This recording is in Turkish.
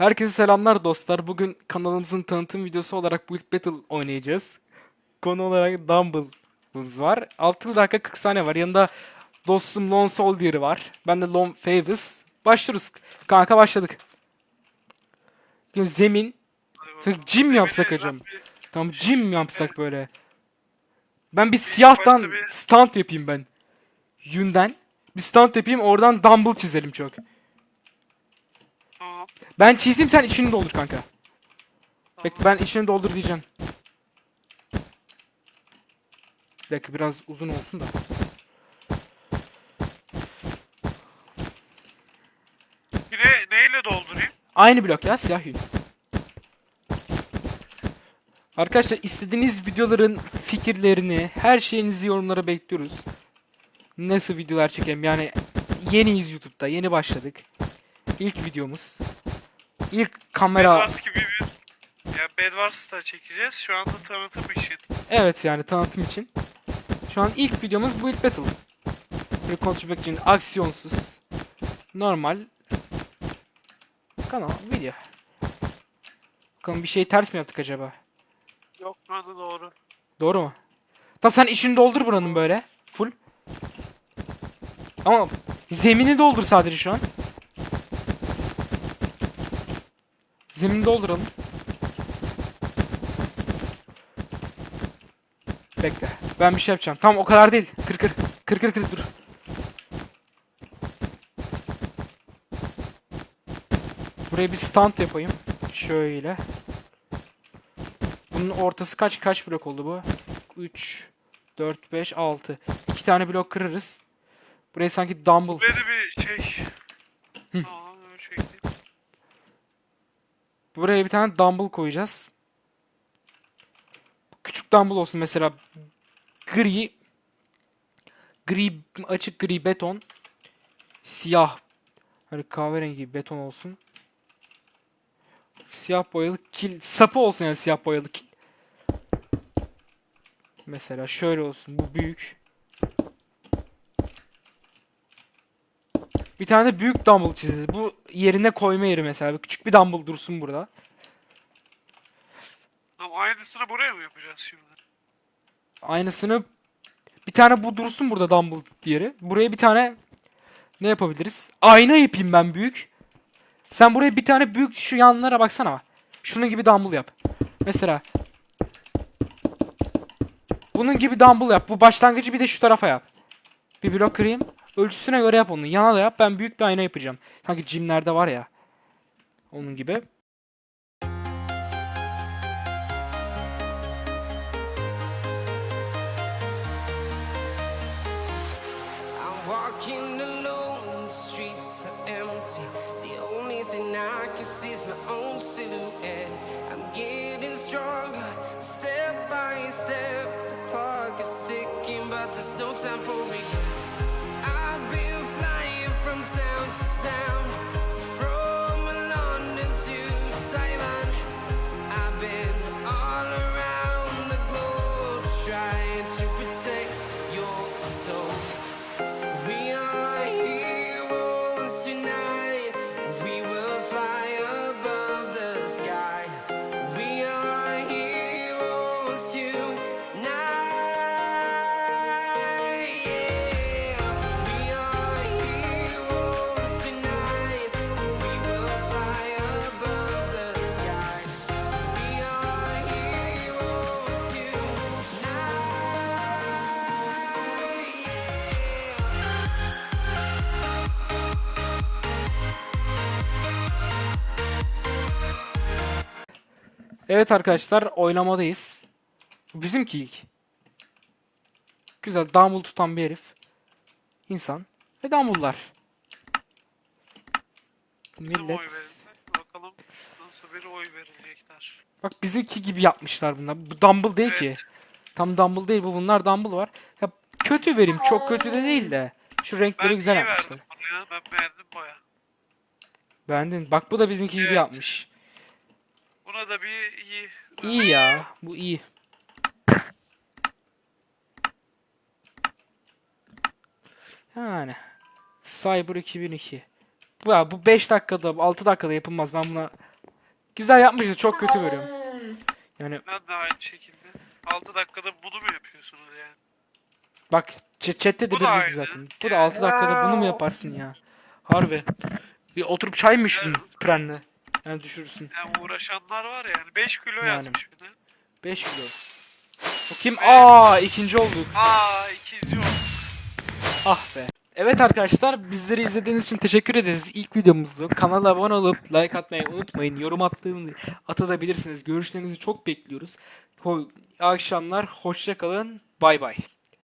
Herkese selamlar dostlar. Bugün kanalımızın tanıtım videosu olarak Build Battle oynayacağız. Konu olarak Dumble'ımız var. 6 dakika 40 saniye var. Yanında dostum Lone Soldier var. Ben de Lone Favors. Başlıyoruz. Kanka başladık. Bugün Zemin. Mi yapsak hocam? Tamam mi yapsak böyle? Ben bir siyahtan stunt yapayım ben. Yünden. Bir stunt yapayım oradan dumbbell çizelim çok. Ben çizeyim sen içini doldur kanka. Bek ben içini doldur diyeceğim. Bir dakika biraz uzun olsun da. De neyle doldurayım? Aynı blok ya siyah yün. Arkadaşlar istediğiniz videoların fikirlerini, her şeyinizi yorumlara bekliyoruz. Nasıl videolar çekelim yani yeniyiz YouTube'da, yeni başladık. İlk videomuz. İlk kamera... Bedwars gibi bir... Ya Bedwars'ta çekeceğiz. Şu anda tanıtım için. Evet yani tanıtım için. Şu an ilk videomuz Build Battle. Bir konuşmak için aksiyonsuz. Normal. Kanal video. Bakalım bir şey ters mi yaptık acaba? Yok lan doğru. Doğru mu? Tamam sen işini doldur buranın böyle. Full. Ama zemini doldur sadece şu an. Zemini dolduralım. Bekle. Ben bir şey yapacağım. Tamam o kadar değil. Kır kır. Kır kır kır dur. Buraya bir stand yapayım. Şöyle. Bunun ortası kaç kaç blok oldu bu? 3 4 5 6. İki tane blok kırarız. Buraya sanki dumbbell. Buraya da bir şey... Şey değil. Buraya bir tane dumbbell koyacağız. Küçük dumbbell olsun mesela gri gri açık gri beton siyah hani kahverengi beton olsun. Siyah boyalı kil sapı olsun yani siyah boyalı kil. Mesela şöyle olsun bu büyük. Bir tane de büyük dumbbell çizeceğiz. Bu yerine koyma yeri mesela. Küçük bir dumbbell dursun burada. Tamam aynısını buraya mı yapacağız şimdi? Aynısını bir tane bu dursun burada dumbbell diğeri. Buraya bir tane ne yapabiliriz? Ayna yapayım ben büyük. Sen buraya bir tane büyük şu yanlara baksana. Şunun gibi dumbbell yap. Mesela bunun gibi dumbbell yap. Bu başlangıcı bir de şu tarafa yap. Bir blok kırayım. Ölçüsüne göre yap onu. Yana da yap. Ben büyük bir ayna yapacağım. Sanki jimlerde var ya. Onun gibi. Step by step. The clock is ticking, but there's no time for regrets. Town. Evet arkadaşlar oynamadayız. Bizimki ilk. Güzel dumbbell tutan bir herif. İnsan. Ve. Bizim oy Millet. Bakalım nasıl bir oy verecekler. Bak bizimki gibi yapmışlar bunlar. Bu dumbbell değil ki. Evet. Tam dumbbell değil bu. Bunlar dumbbell var. Ya kötü verim. Çok kötü de değil de. Şu renkleri Ben güzel iyi yapmışlar. verdim bunu ya. Ben beğendim baya. Beğendin. Bak bu da bizimki gibi Evet. yapmış. Buna da bir iyi. İyi ya. Bu iyi. Yani. Cyber 2002. Bu, ya, bu 5 dakikada 6 dakikada yapılmaz. Ben buna Güzel yapmışız. Çok kötü görüyorum. Yani Ben de aynı şekilde. 6 dakikada bunu mu yapıyorsunuz yani? bak ç- chatte de Bu da bildik aynı. zaten. Bu da 6 dakikada bunu mu yaparsın ya? Harbi. Bir oturup çay mı içtin Pren'le? Yani düşürürsün. Yani uğraşanlar var yani. 5 kilo Yani. yazmış bir de. 5 kilo. O kim? Aa ikinci olduk. Aa ikinci oldu. Ah be. Evet arkadaşlar bizleri izlediğiniz için teşekkür ederiz. İlk videomuzdu. Kanala abone olup like atmayı unutmayın. Yorum attığını atabilirsiniz. Görüşlerinizi çok bekliyoruz. Ho- akşamlar. Hoşça kalın. Bay bay.